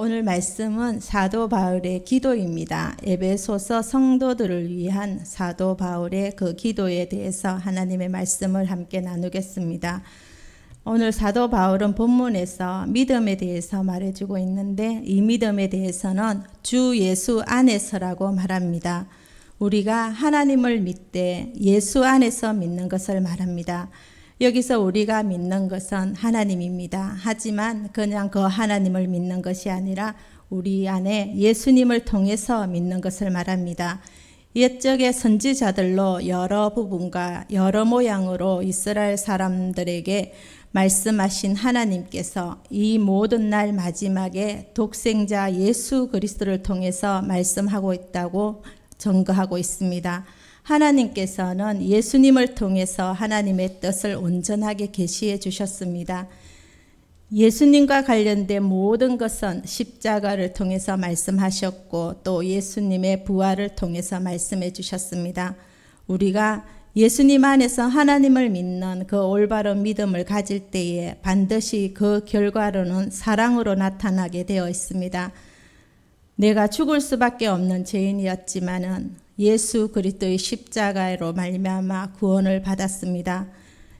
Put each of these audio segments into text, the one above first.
오늘 말씀은 사도 바울의 기도입니다. 에베소서 성도들을 위한 사도 바울의 그 기도에 대해서 하나님의 말씀을 함께 나누겠습니다. 오늘 사도 바울은 본문에서 믿음에 대해서 말해주고 있는데 이 믿음에 대해서는 주 예수 안에서라고 말합니다. 우리가 하나님을 믿되 예수 안에서 믿는 것을 말합니다. 여기서 우리가 믿는 것은 하나님입니다. 하지만 그냥 그 하나님을 믿는 것이 아니라 우리 안에 예수님을 통해서 믿는 것을 말합니다. 옛적의 선지자들로 여러 부분과 여러 모양으로 이스라엘 사람들에게 말씀하신 하나님께서 이 모든 날 마지막에 독생자 예수 그리스도를 통해서 말씀하고 있다고 증거하고 있습니다. 하나님께서는 예수님을 통해서 하나님의 뜻을 온전하게 계시해 주셨습니다. 예수님과 관련된 모든 것은 십자가를 통해서 말씀하셨고 또 예수님의 부활을 통해서 말씀해 주셨습니다. 우리가 예수님 안에서 하나님을 믿는 그 올바른 믿음을 가질 때에 반드시 그 결과로는 사랑으로 나타나게 되어 있습니다. 내가 죽을 수밖에 없는 죄인이었지만은 예수 그리스도의 십자가로 말미암아 구원을 받았습니다.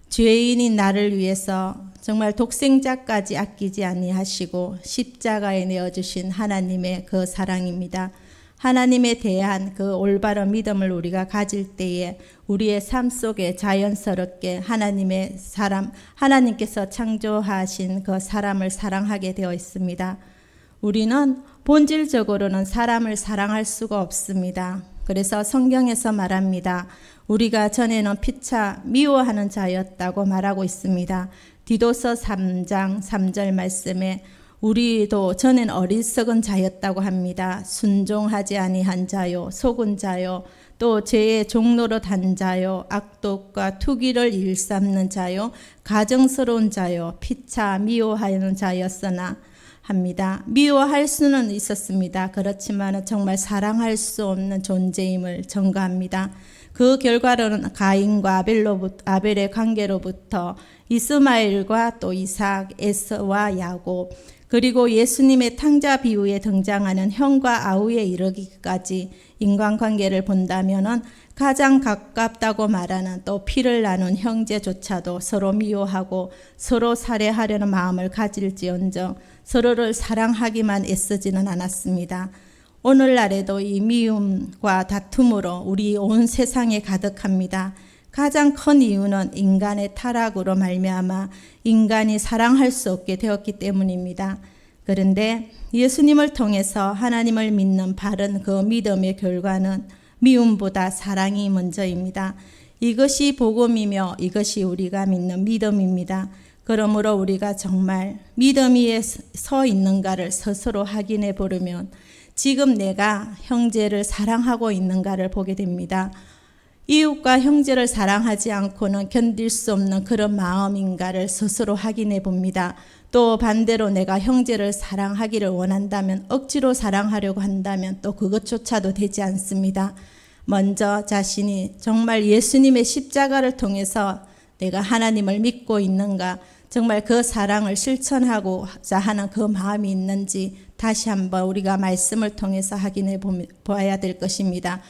죄인인 나를 위해서 정말 독생자까지 아끼지 아니하시고 십자가에 내어 주신 하나님의 그 사랑입니다. 하나님에 대한 그 올바른 믿음을 우리가 가질 때에 우리의 삶 속에 자연스럽게 하나님의 사람, 하나님께서 창조하신 그 사람을 사랑하게 되어 있습니다. 우리는 본질적으로는 사람을 사랑할 수가 없습니다. 그래서 성경에서 말합니다. 우리가 전에는 피차 미워하는 자였다고 말하고 있습니다. 디도서 3장 3절 말씀에 우리도 전엔 어리석은 자였다고 합니다. 순종하지 아니한 자요, 속은 자요, 또 죄의 종로로 단 자요, 악독과 투기를 일삼는 자요, 가정스러운 자요, 피차 미워하는 자였으나 합니다. 미워할 수는 있었습니다. 그렇지만 정말 사랑할 수 없는 존재임을 증거합니다. 그 결과로는 가인과 아벨로부터, 아벨의 관계로부터 이스마엘과 또 이삭, 에서와 야곱, 그리고 예수님의 탕자 비유에 등장하는 형과 아우에 이르기까지 인간관계를 본다면은 가장 가깝다고 말하는 또 피를 나눈 형제조차도 서로 미워하고 서로 살해하려는 마음을 가질지언정 서로를 사랑하기만 애쓰지는 않았습니다. 오늘날에도 이 미움과 다툼으로 우리 온 세상에 가득합니다. 가장 큰 이유는 인간의 타락으로 말미암아 인간이 사랑할 수 없게 되었기 때문입니다. 그런데 예수님을 통해서 하나님을 믿는 바른 그 믿음의 결과는 미움보다 사랑이 먼저입니다. 이것이 복음이며 이것이 우리가 믿는 믿음입니다. 그러므로 우리가 정말 믿음 위에 서 있는가를 스스로 확인해 보려면 지금 내가 형제를 사랑하고 있는가를 보게 됩니다. 이웃과 형제를 사랑하지 않고는 견딜 수 없는 그런 마음인가를 스스로 확인해 봅니다. 또 반대로 내가 형제를 사랑하기를 원한다면 억지로 사랑하려고 한다면 또 그것조차도 되지 않습니다. 먼저 자신이 정말 예수님의 십자가를 통해서 내가 하나님을 믿고 있는가, 정말 그 사랑을 실천하고자 하는 그 마음이 있는지 다시 한번 우리가 말씀을 통해서 확인해 보아야 될 것입니다.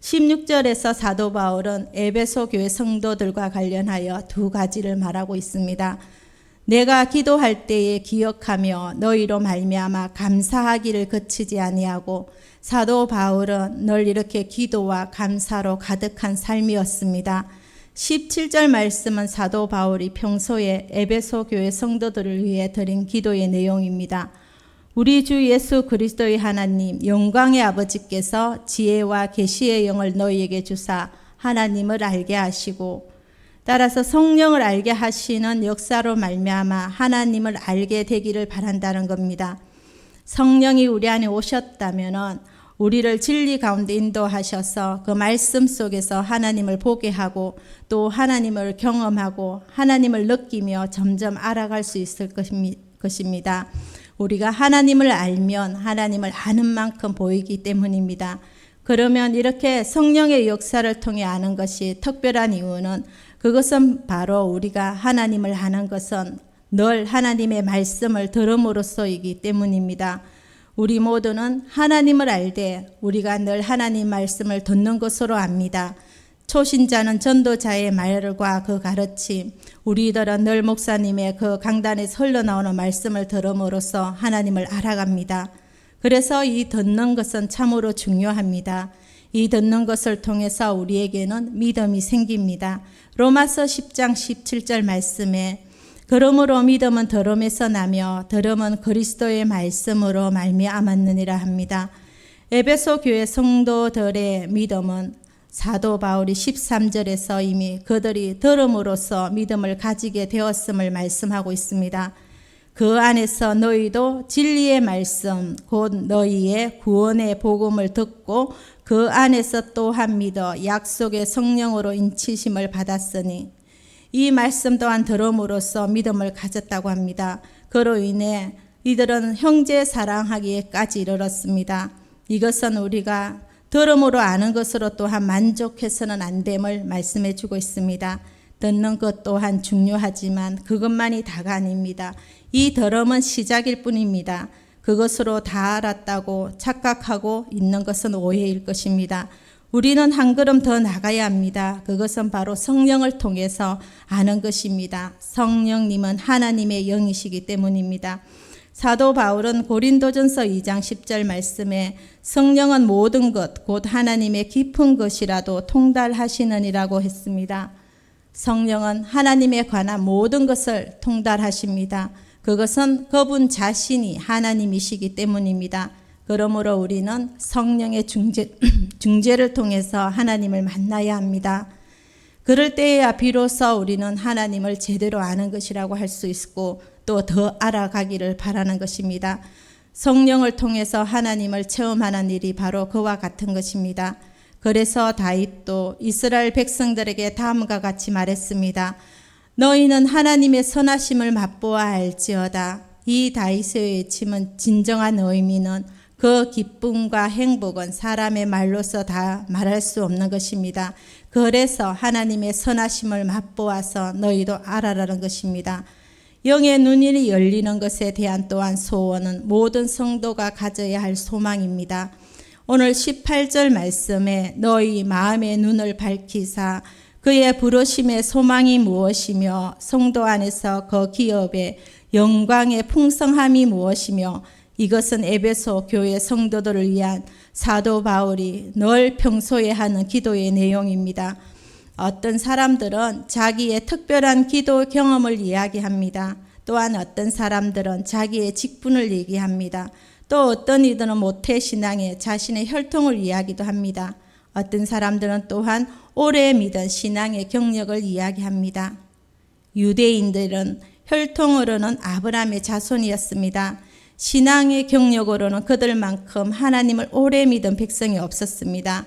16절에서 사도 바울은 에베소 교회 성도들과 관련하여 두 가지를 말하고 있습니다. 내가 기도할 때에 기억하며 너희로 말미암아 감사하기를 그치지 아니하고 사도 바울은 늘 이렇게 기도와 감사로 가득한 삶이었습니다. 17절 말씀은 사도 바울이 평소에 에베소 교회 성도들을 위해 드린 기도의 내용입니다. 우리 주 예수 그리스도의 하나님 영광의 아버지께서 지혜와 계시의 영을 너희에게 주사 하나님을 알게 하시고 따라서 성령을 알게 하시는 역사로 말미암아 하나님을 알게 되기를 바란다는 겁니다. 성령이 우리 안에 오셨다면은 우리를 진리 가운데 인도하셔서 그 말씀 속에서 하나님을 보게 하고 또 하나님을 경험하고 하나님을 느끼며 점점 알아갈 수 있을 것입니다. 우리가 하나님을 알면 하나님을 아는 만큼 보이기 때문입니다. 그러면 이렇게 성령의 역사를 통해 아는 것이 특별한 이유는 그것은 바로 우리가 하나님을 아는 것은 늘 하나님의 말씀을 들음으로써이기 때문입니다. 우리 모두는 하나님을 알되 우리가 늘 하나님 말씀을 듣는 것으로 압니다. 초신자는 전도자의 말과 그 가르침, 우리들은 늘 목사님의 그 강단에서 흘러나오는 말씀을 들음으로써 하나님을 알아갑니다. 그래서 이 듣는 것은 참으로 중요합니다. 이 듣는 것을 통해서 우리에게는 믿음이 생깁니다. 로마서 10장 17절 말씀에 그러므로 믿음은 들음에서 나며 들음은 그리스도의 말씀으로 말미암았느니라 합니다. 에베소 교회 성도들의 믿음은 사도 바울이 13절에서 이미 그들이 들음으로써 믿음을 가지게 되었음을 말씀하고 있습니다. 그 안에서 너희도 진리의 말씀 곧 너희의 구원의 복음을 듣고 그 안에서 또한 믿어 약속의 성령으로 인치심을 받았으니 이 말씀 또한 들음으로써 믿음을 가졌다고 합니다. 그로 인해 이들은 형제 사랑하기에까지 이르렀습니다. 이것은 우리가 들음으로 아는 것으로 또한 만족해서는 안 됨을 말씀해 주고 있습니다. 듣는 것 또한 중요하지만 그것만이 다가 아닙니다. 이 들음은 시작일 뿐입니다. 그것으로 다 알았다고 착각하고 있는 것은 오해일 것입니다. 우리는 한 걸음 더 나가야 합니다. 그것은 바로 성령을 통해서 아는 것입니다. 성령님은 하나님의 영이시기 때문입니다. 사도 바울은 고린도전서 2장 10절 말씀에 성령은 모든 것, 곧 하나님의 깊은 것이라도 통달하시느니라고 했습니다. 성령은 하나님에 관한 모든 것을 통달하십니다. 그것은 그분 자신이 하나님이시기 때문입니다. 그러므로 우리는 성령의 중재, 중재를 통해서 하나님을 만나야 합니다. 그럴 때에야 비로소 우리는 하나님을 제대로 아는 것이라고 할 수 있고 또 더 알아가기를 바라는 것입니다. 성령을 통해서 하나님을 체험하는 일이 바로 그와 같은 것입니다. 그래서 다윗도 이스라엘 백성들에게 다음과 같이 말했습니다. 너희는 하나님의 선하심을 맛보아 알지어다. 이 다윗의 외침은 진정한 의미는 그 기쁨과 행복은 사람의 말로서 다 말할 수 없는 것입니다. 그래서 하나님의 선하심을 맛보아서 너희도 알아라는 것입니다. 영의 눈이 열리는 것에 대한 또한 소원은 모든 성도가 가져야 할 소망입니다. 오늘 18절 말씀에 너희 마음의 눈을 밝히사 그의 부르심의 소망이 무엇이며 성도 안에서 그 기업의 영광의 풍성함이 무엇이며 이것은 에베소 교회 성도들을 위한 사도 바울이 늘 평소에 하는 기도의 내용입니다. 어떤 사람들은 자기의 특별한 기도 경험을 이야기합니다. 또한 어떤 사람들은 자기의 직분을 얘기합니다. 또 어떤 이들은 모태 신앙에 자신의 혈통을 이야기도 합니다. 어떤 사람들은 또한 오래 믿은 신앙의 경력을 이야기합니다. 유대인들은 혈통으로는 아브라함의 자손이었습니다. 신앙의 경력으로는 그들만큼 하나님을 오래 믿은 백성이 없었습니다.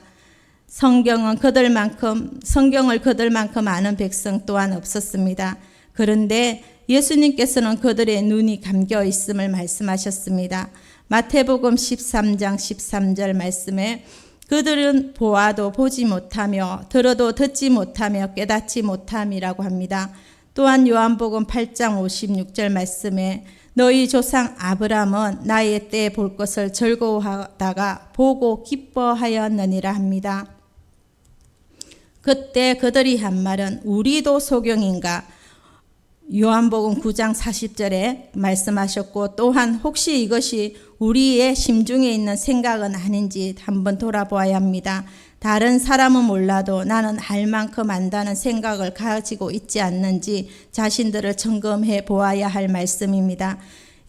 성경은 그들만큼 성경을 그들만큼 아는 백성 또한 없었습니다. 그런데 예수님께서는 그들의 눈이 감겨 있음을 말씀하셨습니다. 마태복음 13장 13절 말씀에 그들은 보아도 보지 못하며 들어도 듣지 못하며 깨닫지 못함이라고 합니다. 또한 요한복음 8장 56절 말씀에 너희 조상 아브람은 나의 때볼 것을 즐거워하다가 보고 기뻐하였느니라 합니다. 그때 그들이 한 말은 우리도 소경인가 요한복음 9장 40절에 말씀하셨고 또한 혹시 이것이 우리의 심중에 있는 생각은 아닌지 한번 돌아보아야 합니다. 다른 사람은 몰라도 나는 할 만큼 안다는 생각을 가지고 있지 않는지 자신들을 점검해 보아야 할 말씀입니다.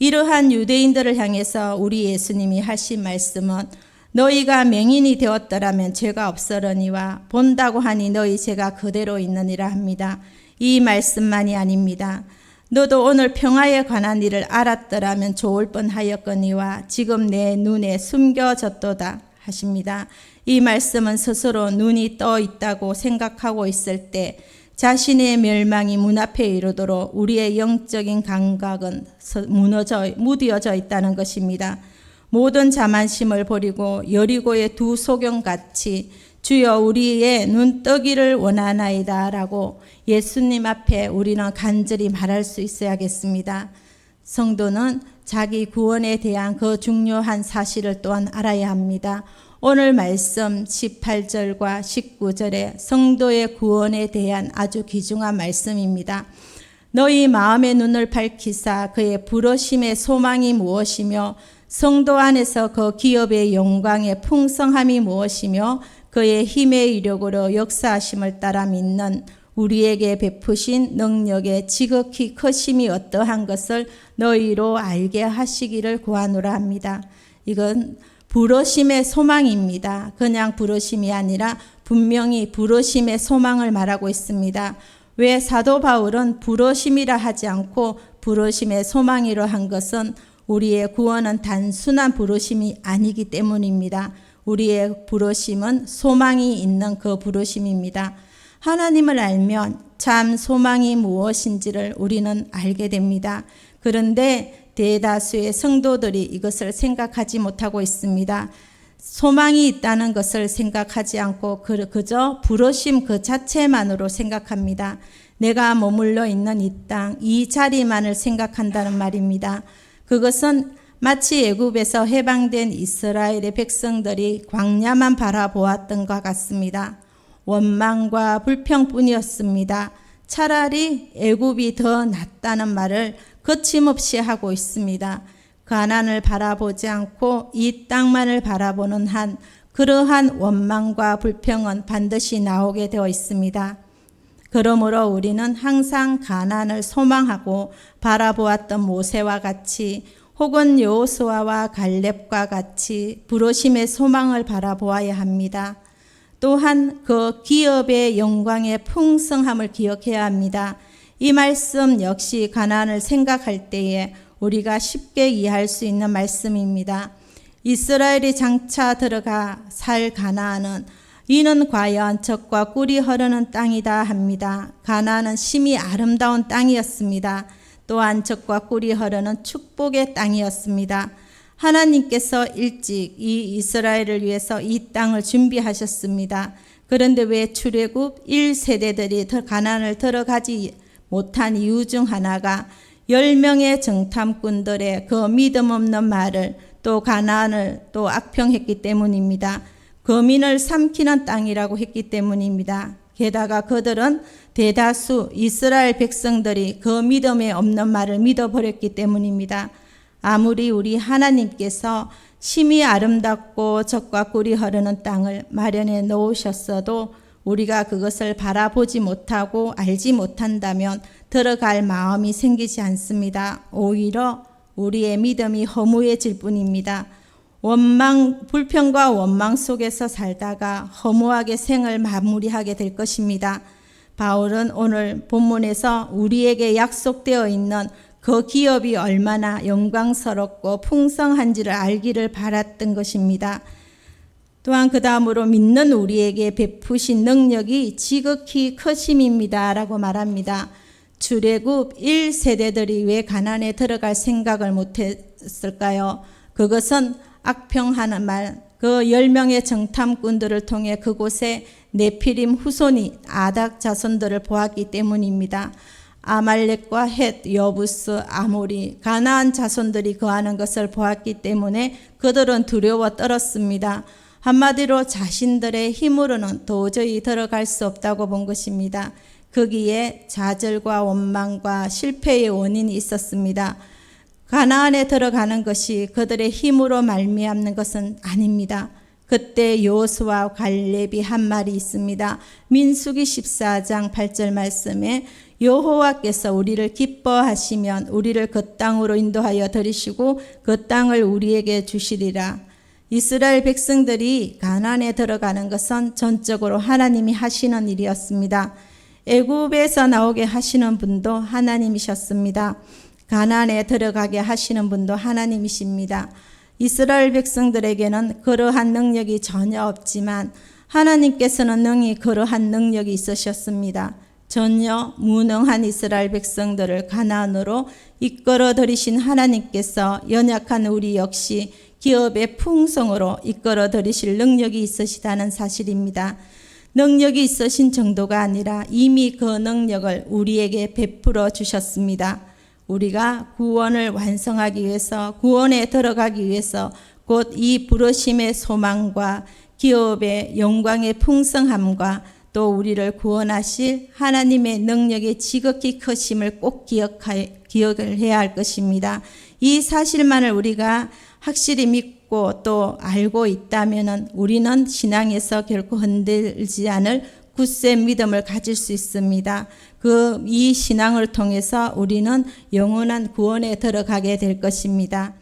이러한 유대인들을 향해서 우리 예수님이 하신 말씀은 너희가 맹인이 되었더라면 죄가 없으려니와 본다고 하니 너희 죄가 그대로 있느니라 합니다. 이 말씀만이 아닙니다. 너도 오늘 평화에 관한 일을 알았더라면 좋을 뻔하였거니와 지금 내 눈에 숨겨졌도다 하십니다. 이 말씀은 스스로 눈이 떠 있다고 생각하고 있을 때 자신의 멸망이 문 앞에 이르도록 우리의 영적인 감각은 무너져 무디어져 있다는 것입니다. 모든 자만심을 버리고 여리고의 두 소경 같이 주여 우리의 눈 뜨기를 원하나이다라고 예수님 앞에 우리는 간절히 말할 수 있어야겠습니다. 성도는 자기 구원에 대한 그 중요한 사실을 또한 알아야 합니다. 오늘 말씀 18절과 19절에 성도의 구원에 대한 아주 귀중한 말씀입니다. 너희 마음의 눈을 밝히사 그의 부러심의 소망이 무엇이며 성도 안에서 그 기업의 영광의 풍성함이 무엇이며 그의 힘의 이력으로 역사하심을 따라 믿는 우리에게 베푸신 능력의 지극히 크심이 어떠한 것을 너희로 알게 하시기를 구하노라 합니다. 이건 부러심의 소망입니다. 그냥 부러심이 아니라 분명히 부러심의 소망을 말하고 있습니다. 왜 사도 바울은 부러심이라 하지 않고 부러심의 소망이로 한 것은 우리의 구원은 단순한 부러심이 아니기 때문입니다. 우리의 부러심은 소망이 있는 그 부러심입니다. 하나님을 알면 참 소망이 무엇인지를 우리는 알게 됩니다. 그런데 대다수의 성도들이 이것을 생각하지 못하고 있습니다. 소망이 있다는 것을 생각하지 않고 그- 그저 부러심 그 자체만으로 생각합니다. 내가 머물러 있는 이 땅, 이 자리만을 생각한다는 말입니다. 그것은 마치 애굽에서 해방된 이스라엘의 백성들이 광야만 바라보았던 것 같습니다. 원망과 불평뿐이었습니다. 차라리 애굽이 더 낫다는 말을 거침없이 하고 있습니다. 가난을 바라보지 않고 이 땅만을 바라보는 한 그러한 원망과 불평은 반드시 나오게 되어 있습니다. 그러므로 우리는 항상 가난을 소망하고 바라보았던 모세와 같이 혹은 여호수아와 갈렙과 같이 부르심의 소망을 바라보아야 합니다. 또한 그 기업의 영광의 풍성함을 기억해야 합니다. 이 말씀 역시 가난을 생각할 때에 우리가 쉽게 이해할 수 있는 말씀입니다. 이스라엘이 장차 들어가 살 가나안은 이는 과연 젖과 꿀이 흐르는 땅이다 합니다. 가나안은 심히 아름다운 땅이었습니다. 또한 젖과 꿀이 흐르는 축복의 땅이었습니다. 하나님께서 일찍 이 이스라엘을 위해서 이 땅을 준비하셨습니다. 그런데 왜 출애굽 1세대들이 더 가난을 들어가지 못한 이유 중 하나가 10명의 정탐꾼들의 그 믿음 없는 말을 또 가난을 또 악평했기 때문입니다. 거민을 삼키는 땅이라고 했기 때문입니다. 게다가 그들은 대다수 이스라엘 백성들이 그 믿음에 없는 말을 믿어버렸기 때문입니다. 아무리 우리 하나님께서 심히 아름답고 젖과 꿀이 흐르는 땅을 마련해 놓으셨어도 우리가 그것을 바라보지 못하고 알지 못한다면 들어갈 마음이 생기지 않습니다. 오히려 우리의 믿음이 허무해질 뿐입니다. 원망, 불평과 원망 속에서 살다가 허무하게 생을 마무리하게 될 것입니다. 바울은 오늘 본문에서 우리에게 약속되어 있는 그 기업이 얼마나 영광스럽고 풍성한지를 알기를 바랐던 것입니다. 또한 그 다음으로 믿는 우리에게 베푸신 능력이 지극히 크심입니다. 라고 말합니다. 출애굽 1세대들이 왜 가난에 들어갈 생각을 못했을까요? 그것은 악평하는 말, 그 10명의 정탐꾼들을 통해 그곳에 네피림 후손이 아닥 자손들을 보았기 때문입니다. 아말렉과 헷, 여부스, 아모리, 가나안 자손들이 거하는 것을 보았기 때문에 그들은 두려워 떨었습니다. 한마디로 자신들의 힘으로는 도저히 들어갈 수 없다고 본 것입니다. 거기에 좌절과 원망과 실패의 원인이 있었습니다. 가나안에 들어가는 것이 그들의 힘으로 말미암는 것은 아닙니다. 그때 요수와 갈렙이 한 말이 있습니다. 민수기 14장 8절 말씀에 여호와께서 우리를 기뻐하시면 우리를 그 땅으로 인도하여 들이시고 그 땅을 우리에게 주시리라. 이스라엘 백성들이 가나안에 들어가는 것은 전적으로 하나님이 하시는 일이었습니다. 애굽에서 나오게 하시는 분도 하나님이셨습니다. 가나안에 들어가게 하시는 분도 하나님이십니다. 이스라엘 백성들에게는 그러한 능력이 전혀 없지만 하나님께서는 능히 그러한 능력이 있으셨습니다. 전혀 무능한 이스라엘 백성들을 가나안으로 이끌어 들이신 하나님께서 연약한 우리 역시 기업의 풍성으로 이끌어 들이실 능력이 있으시다는 사실입니다. 능력이 있으신 정도가 아니라 이미 그 능력을 우리에게 베풀어 주셨습니다. 우리가 구원을 완성하기 위해서 구원에 들어가기 위해서 곧 이 부르심의 소망과 기업의 영광의 풍성함과 또 우리를 구원하실 하나님의 능력의 지극히 크심을 꼭 기억하, 기억을 해야 할 것입니다. 이 사실만을 우리가 확실히 믿고 또 알고 있다면 우리는 신앙에서 결코 흔들지 않을 굳센 믿음을 가질 수 있습니다. 그 이 신앙을 통해서 우리는 영원한 구원에 들어가게 될 것입니다.